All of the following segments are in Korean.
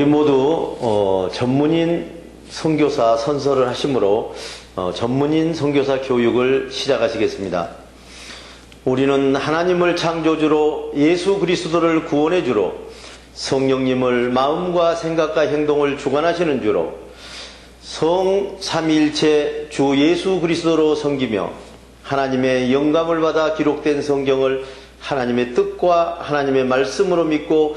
우리 모두 어, 전문인 선교사 선서를 하심으로 어, 전문인 선교사 교육을 시작하시겠습니다. 우리는 하나님을 창조주로 예수 그리스도를 구원해 주로 성령님을 마음과 생각과 행동을 주관하시는 주로 성 삼일체 주 예수 그리스도로 섬기며 하나님의 영감을 받아 기록된 성경을 하나님의 뜻과 하나님의 말씀으로 믿고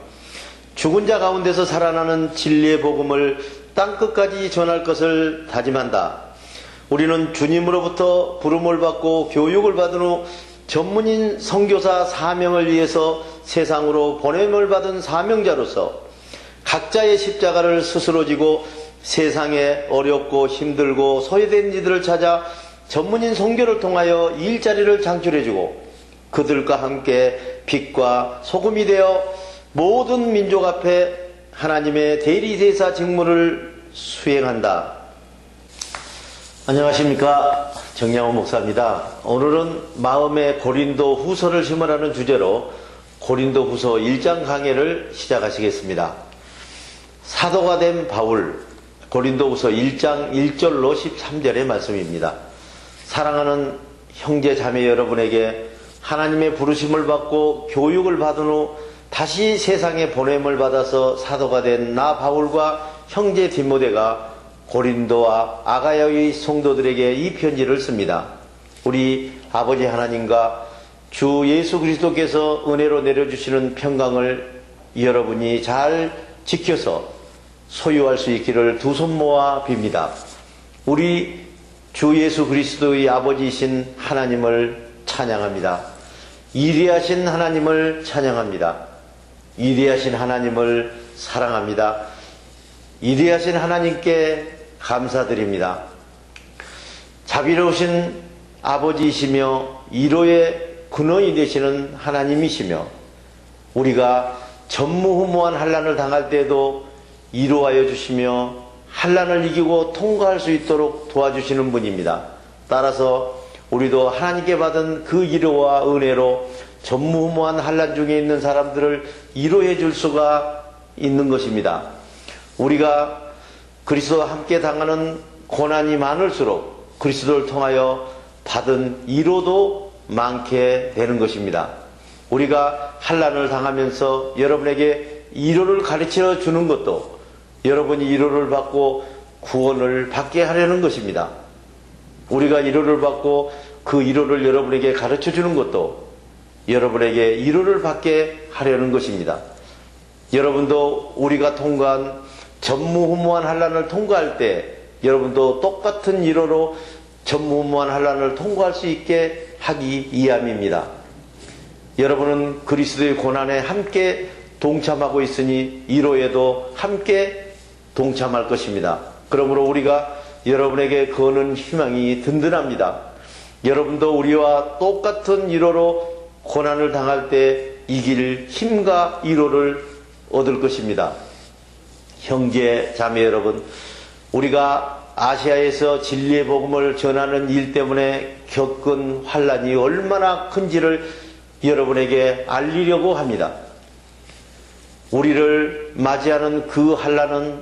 죽은 자 가운데서 살아나는 진리의 복음을 땅끝까지 전할 것을 다짐한다. 우리는 주님으로부터 부름을 받고 교육을 받은 후 전문인 선교사 사명을 위해서 세상으로 보냄을 받은 사명자로서 각자의 십자가를 스스로 지고 세상에 어렵고 힘들고 소외된 이들을 찾아 전문인 선교를 통하여 일자리를 창출해주고 그들과 함께 빛과 소금이 되어 모든 민족 앞에 하나님의 대리대사 직무를 수행한다. 안녕하십니까. 정양호 목사입니다. 오늘은 마음의 고린도 후서를 심으라는 주제로 고린도 후서 1장 강해를 시작하시겠습니다. 사도가 된 바울, 고린도 후서 1장 1절로 13절의 말씀입니다. 사랑하는 형제 자매 여러분에게 하나님의 부르심을 받고 교육을 받은 후 다시 세상에 보냄을 받아서 사도가 된 나 바울과 형제 디모데가 고린도와 아가야의 성도들에게 이 편지를 씁니다. 우리 아버지 하나님과 주 예수 그리스도께서 은혜로 내려주시는 평강을 여러분이 잘 지켜서 소유할 수 있기를 두 손 모아 빕니다. 우리 주 예수 그리스도의 아버지이신 하나님을 찬양합니다. 이리하신 하나님을 찬양합니다. 이리하신 하나님을 사랑합니다. 이리하신 하나님께 감사드립니다. 자비로우신 아버지이시며 이로의 근원이 되시는 하나님이시며 우리가 전무후무한 환란을 당할 때에도 이로하여 주시며 환란을 이기고 통과할 수 있도록 도와주시는 분입니다. 따라서 우리도 하나님께 받은 그 이로와 은혜로 전무후무한 환란 중에 있는 사람들을 이로해 줄 수가 있는 것입니다. 우리가 그리스도와 함께 당하는 고난이 많을수록 그리스도를 통하여 받은 이로도 많게 되는 것입니다. 우리가 환란을 당하면서 여러분에게 이로를 가르쳐 주는 것도 여러분이 이로를 받고 구원을 받게 하려는 것입니다. 우리가 이로를 받고 그 이로를 여러분에게 가르쳐 주는 것도 여러분에게 이로를 받게 하려는 것입니다. 여러분도 우리가 통과한 전무후무한 환란을 통과할 때 여러분도 똑같은 이로로 전무후무한 환란을 통과할 수 있게 하기 위함입니다. 여러분은 그리스도의 고난에 함께 동참하고 있으니 이로에도 함께 동참할 것입니다. 그러므로 우리가 여러분에게 거는 희망이 든든합니다. 여러분도 우리와 똑같은 이로로 고난을 당할 때 이길 힘과 이로를 얻을 것입니다. 형제, 자매 여러분, 우리가 아시아에서 진리의 복음을 전하는 일 때문에 겪은 환란이 얼마나 큰지를 여러분에게 알리려고 합니다. 우리를 맞이하는 그 환란은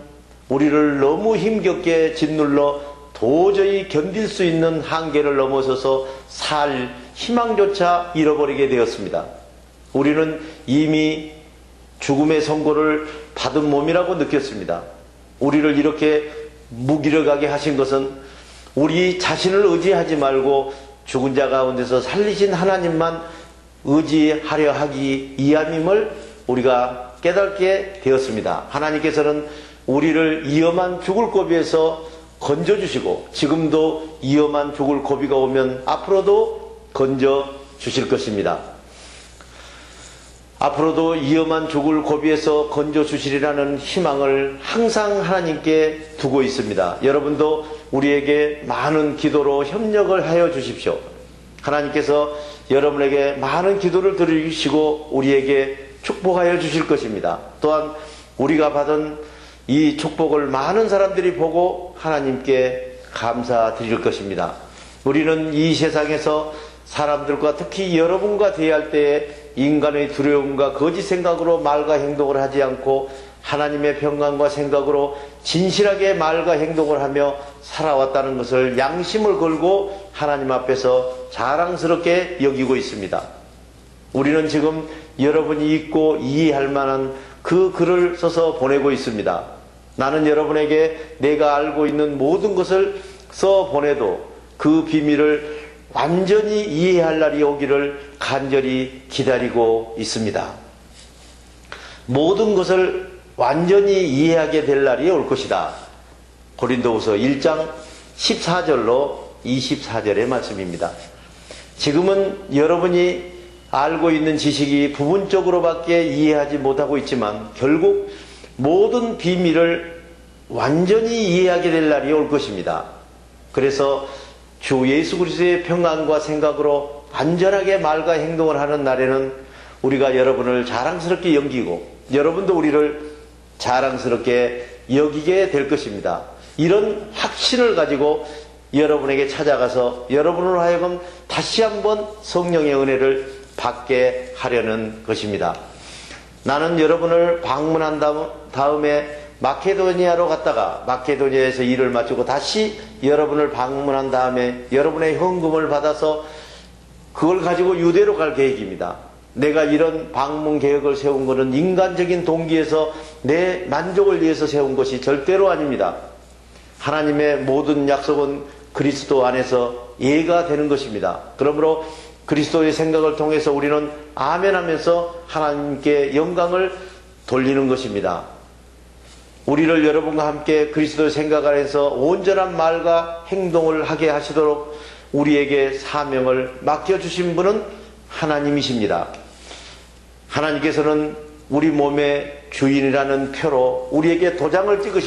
우리를 너무 힘겹게 짓눌러 도저히 견딜 수 있는 한계를 넘어서서 살 희망조차 잃어버리게 되었습니다. 우리는 이미 죽음의 선고를 받은 몸이라고 느꼈습니다. 우리를 이렇게 무기력하게 하신 것은 우리 자신을 의지하지 말고 죽은 자 가운데서 살리신 하나님만 의지하려 하기 이함임을 우리가 깨닫게 되었습니다. 하나님께서는 우리를 위험한 죽을 고비에서 건져주시고 지금도 위험한 죽을 고비가 오면 앞으로도 건져 주실 것입니다. 앞으로도 위험한 죽을 고비에서 건져 주시리라는 희망을 항상 하나님께 두고 있습니다. 여러분도 우리에게 많은 기도로 협력을 하여 주십시오. 하나님께서 여러분에게 많은 기도를 들으시고 우리에게 축복하여 주실 것입니다. 또한 우리가 받은 이 축복을 많은 사람들이 보고 하나님께 감사드릴 것입니다. 우리는 이 세상에서 사람들과 특히 여러분과 대할 때에 인간의 두려움과 거짓 생각으로 말과 행동을 하지 않고 하나님의 평강과 생각으로 진실하게 말과 행동을 하며 살아왔다는 것을 양심을 걸고 하나님 앞에서 자랑스럽게 여기고 있습니다. 우리는 지금 여러분이 읽고 이해할 만한 그 글을 써서 보내고 있습니다. 나는 여러분에게 내가 알고 있는 모든 것을 써 보내도 그 비밀을 완전히 이해할 날이 오기를 간절히 기다리고 있습니다. 모든 것을 완전히 이해하게 될 날이 올 것이다. 고린도후서 1장 14절로 24절의 말씀입니다. 지금은 여러분이 알고 있는 지식이 부분적으로밖에 이해하지 못하고 있지만 결국 모든 비밀을 완전히 이해하게 될 날이 올 것입니다. 그래서 주 예수 그리스도의 평안과 생각으로 안전하게 말과 행동을 하는 날에는 우리가 여러분을 자랑스럽게 여기고 여러분도 우리를 자랑스럽게 여기게 될 것입니다. 이런 확신을 가지고 여러분에게 찾아가서 여러분으로 하여금 다시 한번 성령의 은혜를 받게 하려는 것입니다. 나는 여러분을 방문한 다음에 마케도니아로 갔다가 마케도니아에서 일을 마치고 다시 여러분을 방문한 다음에 여러분의 헌금을 받아서 그걸 가지고 유대로 갈 계획입니다. 내가 이런 방문 계획을 세운 것은 인간적인 동기에서 내 만족을 위해서 세운 것이 절대로 아닙니다. 하나님의 모든 약속은 그리스도 안에서 예가 되는 것입니다. 그러므로 그리스도의 생각을 통해서 우리는 아멘 하면서 하나님께 영광을 돌리는 것입니다. 우리를 여러분과 함께 그리스도의 생각 안에서 온전한 말과 행동을 하게 하시도록 우리에게 사명을 맡겨주신 분은 하나님이십니다. 하나님께서는 우리 몸의 주인이라는 표로 우리에게 도장을 찍으시고